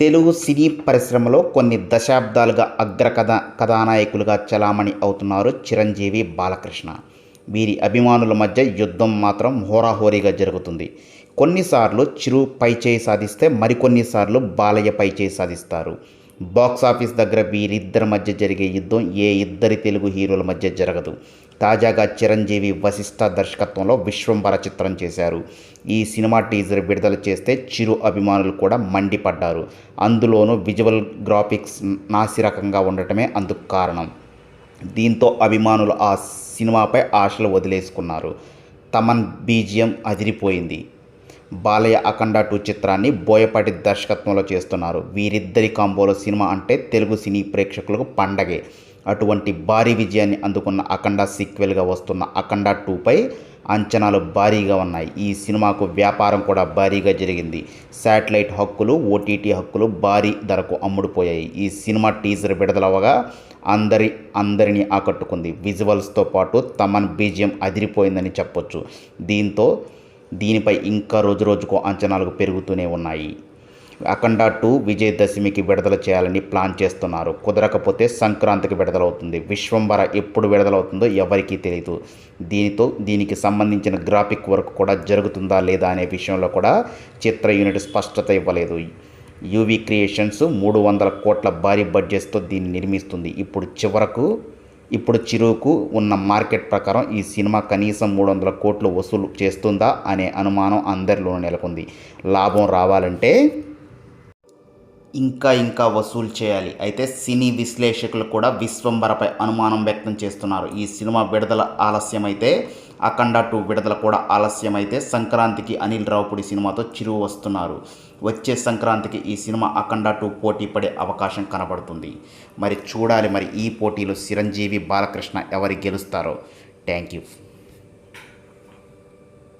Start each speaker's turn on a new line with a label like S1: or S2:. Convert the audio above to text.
S1: తెలుగు సినీ పరిశ్రమలో కొన్ని దశాబ్దాలుగా అగ్రకథ కథానాయకులుగా చలామణి అవుతున్నారు చిరంజీవి బాలకృష్ణ. వీరి అభిమానుల మధ్య యుద్ధం మాత్రం హోరాహోరీగా జరుగుతుంది. కొన్నిసార్లు చిరు పైచేయి సాధిస్తే మరికొన్నిసార్లు బాలయ్య పైచేయి సాధిస్తారు. బాక్స్ ఆఫీస్ దగ్గర వీరిద్దరి మధ్య జరిగే యుద్ధం ఏ ఇద్దరి తెలుగు హీరోల మధ్య జరగదు. తాజాగా చిరంజీవి వశిష్ఠ దర్శకత్వంలో విశ్వంబర చిత్రం చేశారు. ఈ సినిమా టీజర్ విడుదల చేస్తే చిరు అభిమానులు కూడా మండిపడ్డారు. అందులోనూ విజువల్ గ్రాఫిక్స్ నాసిరకంగా ఉండటమే అందుకు కారణం. దీంతో అభిమానులు ఆ సినిమాపై ఆశలు వదిలేసుకున్నారు. తమన్ బీజియం అదిరిపోయింది. బాలయ్య అఖండ టూ చిత్రాన్ని బోయపాటి దర్శకత్వంలో చేస్తున్నారు. వీరిద్దరి కాంబోలో సినిమా అంటే తెలుగు సినీ ప్రేక్షకులకు పండగే. అటువంటి భారీ విజయాన్ని అందుకున్న అఖండ సీక్వెల్గా వస్తున్న అఖండ టూపై అంచనాలు భారీగా ఉన్నాయి. ఈ సినిమాకు వ్యాపారం కూడా భారీగా జరిగింది. శాటిలైట్ హక్కులు ఓటీటీ హక్కులు భారీ ధరకు అమ్ముడుపోయాయి. ఈ సినిమా టీజర్ విడుదలవగా అందరి అందరినీ ఆకట్టుకుంది. విజువల్స్తో పాటు తమన్ బీజియం అదిరిపోయిందని చెప్పొచ్చు. దీంతో దీనిపై ఇంకా రోజు రోజుకు అంచనాలు పెరుగుతూనే ఉన్నాయి. అఖండ టూ విజయదశమికి విడుదల చేయాలని ప్లాన్ చేస్తున్నారు. కుదరకపోతే సంక్రాంతికి విడుదలవుతుంది. విశ్వంబర ఎప్పుడు విడుదలవుతుందో ఎవరికీ తెలియదు దీనితో దీనికి సంబంధించిన గ్రాఫిక్ వర్క్ కూడా జరుగుతుందా లేదా అనే విషయంలో కూడా చిత్ర యూనిట్ స్పష్టత ఇవ్వలేదు. యూవీ క్రియేషన్స్ మూడు వందల కోట్ల భారీ బడ్జెట్తో దీన్ని నిర్మిస్తుంది. ఇప్పుడు చివరకు ఇప్పుడు చిరుకు ఉన్న మార్కెట్ ప్రకారం ఈ సినిమా కనీసం మూడు వందల కోట్లు వసూలు చేస్తుందా అనే అనుమానం అందరిలోనూ నెలకొంది. లాభం రావాలంటే ఇంకా ఇంకా వసూలు చేయాలి. అయితే సినీ విశ్లేషకులు కూడా విశ్వంబరపై అనుమానం వ్యక్తం చేస్తున్నారు. ఈ సినిమా విడుదల ఆలస్యమైతే అఖండ టూ విడుదల కూడా ఆలస్యమైతే సంక్రాంతికి అనిల్ రావుపుడి సినిమాతో చిరువు వస్తున్నారు. వచ్చే సంక్రాంతికి ఈ సినిమా అఖండ టూ పోటీ పడే అవకాశం కనబడుతుంది. మరి చూడాలి మరి ఈ పోటీలో చిరంజీవి బాలకృష్ణ ఎవరు గెలుస్తారో. Thank you